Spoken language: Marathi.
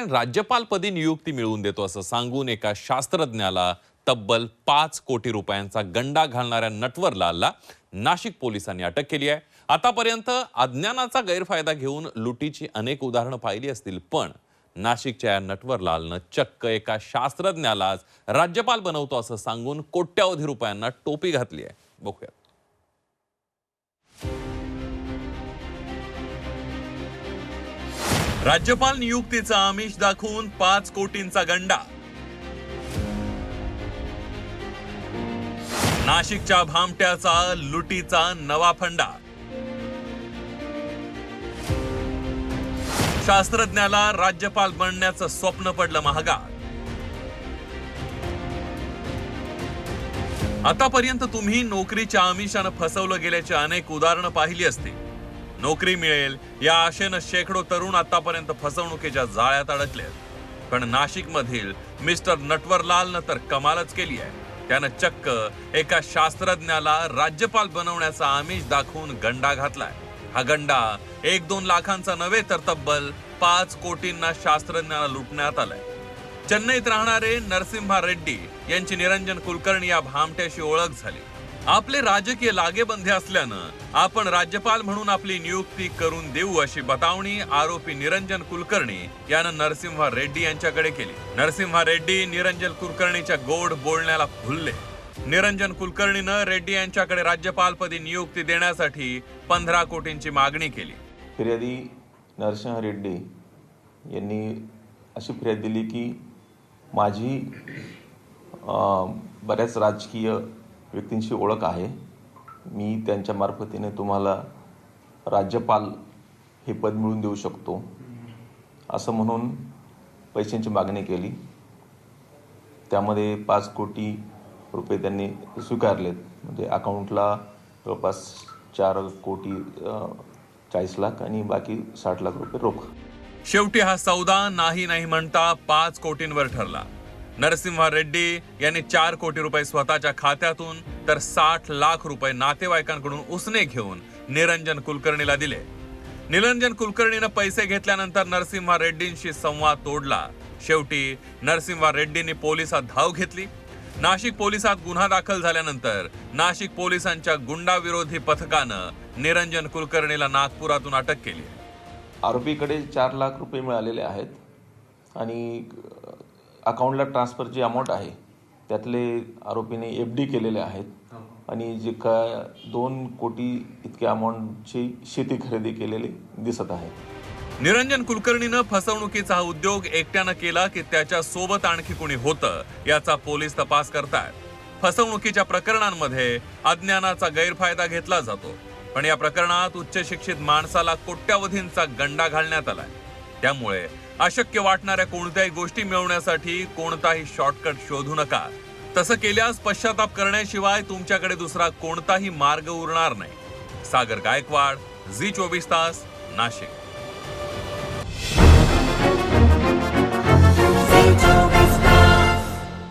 राज्यपालपदी नियुक्ती मिळवून देतो असं सांगून एका शास्त्रज्ञाला तब्बल पाच कोटी रुपयांचा गंडा घालणाऱ्या नटवरलालला नाशिक पोलिसांनी अटक केली आहे. आतापर्यंत अज्ञानाचा गैरफायदा घेऊन लुटीची अनेक उदाहरणं पाहिली असतील पण नाशिकच्या या नटवरलालनं चक्क एका शास्त्रज्ञालाच राज्यपाल बनवतो असं सांगून कोट्यावधी रुपयांना टोपी घातली आहे. बघूयात. राज्यपाल नियुक्तीचा आमिष दाखवून पाच कोटींचा गंडा. नाशिकच्या भामट्याचा लुटीचा नवा फंडा. शास्त्रज्ञाला राज्यपाल बनण्याचं स्वप्न पडलं महागा आतापर्यंत तुम्ही नोकरीच्या आमिषानं फसवलं गेल्याची अनेक उदाहरणं पाहिली असतील. नोकरी मिळेल. या आशेनं शेकडो तरुण आतापर्यंत फसवणुकीच्या जाळ्यात अडकले पण नाशिक मधील मिस्टर नटवरलालनं तर कमालच केली आहे. त्यानं चक्क एका शास्त्रज्ञाला राज्यपाल बनवण्याचा आमिष दाखवून गंडा घातलाय. हा गंडा एक दोन लाखांचा नव्हे तर तब्बल पाच कोटींना शास्त्रज्ञाला लुटण्यात आलाय. चेन्नईत राहणारे नरसिम्हा रेड्डी यांची निरंजन कुलकर्णी या भामट्याशी ओळख झाली. आपले राजकीय लागेबंधे असल्यानं आपण राज्यपाल म्हणून आपली नियुक्ती करून देऊ अशी बतावणी आरोपी निरंजन कुलकर्णी यानं नरसिम्हा रेड्डी यांच्याकडे केली. नरसिंहा रेड्डी निरंजन कुलकर्णीच्या गोड बोलण्याला फुलले निरंजन कुलकर्णीनं रेड्डी यांच्याकडे राज्यपालपदी नियुक्ती देण्यासाठी पंधरा कोटींची मागणी केली. फिर्यादी नरसिंह रेड्डी यांनी अशी फिर्याद दिली की माझी बऱ्याच राजकीय व्यक्तींशी ओळख आहे. मी त्यांच्या मार्फतीने तुम्हाला राज्यपाल हे पद मिळवून देऊ शकतो. असं म्हणून पैशांची मागणी केली. त्यामध्ये पाच कोटी रुपये त्यांनी स्वीकारलेत. म्हणजे अकाउंटला जवळपास चार कोटी चाळीस लाख आणि बाकी साठ लाख रुपये रोख. शेवटी हा सौदा नाही नाही म्हणता पाच कोटींवर ठरला. नरसिम्हा रेड्डी यांनी चार कोटी रुपये स्वतःच्या खात्यातून तर साठ लाख रुपये नातेवाईकांकडून उसने घेऊन निरंजन कुलकर्णीला दिले. निरंजन कुलकर्णीनं पैसे घेतल्यानंतर नरसिंहा रेड्डींशी संवाद तोडला. शेवटी नरसिंहा रेड्डींनी पोलिसात धाव घेतली. नाशिक पोलिसात गुन्हा दाखल झाल्यानंतर नाशिक पोलिसांच्या गुंडाविरोधी पथकानं निरंजन कुलकर्णीला नागपुरातून अटक केली. आरोपीकडे चार लाख रुपये मिळालेले आहेत आणि अकाउंटला ट्रान्सफर जी अमाऊंट आहे त्यातले आरोपीने एफ डी केलेले आहेत. आणि जे का दोन कोटी इतक्या अमाऊंटची शेती खरेदी केलेली दिसत आहे. निरंजन कुलकर्णीनं फसवणुकीचा हा उद्योग एकट्यानं केला की त्याच्या सोबत आणखी कोणी होतं याचा पोलीस तपास करतायत. फसवणुकीच्या प्रकरणांमध्ये अज्ञानाचा गैरफायदा घेतला जातो. पण या प्रकरणात उच्च शिक्षित माणसाला कोट्यावधींचा गंडा घालण्यात आलाय. त्यामुळे अशक्य वाटणाऱ्या कोणत्याही गोष्टी मिळवण्यासाठी कोणताही शॉर्टकट शोधू नका. तसं केल्यास पश्चाताप करण्याशिवाय तुमच्याकडे दुसरा कोणताही मार्ग उरणार नाही. सागर गायकवाड झी चोवीस तास नाशिक.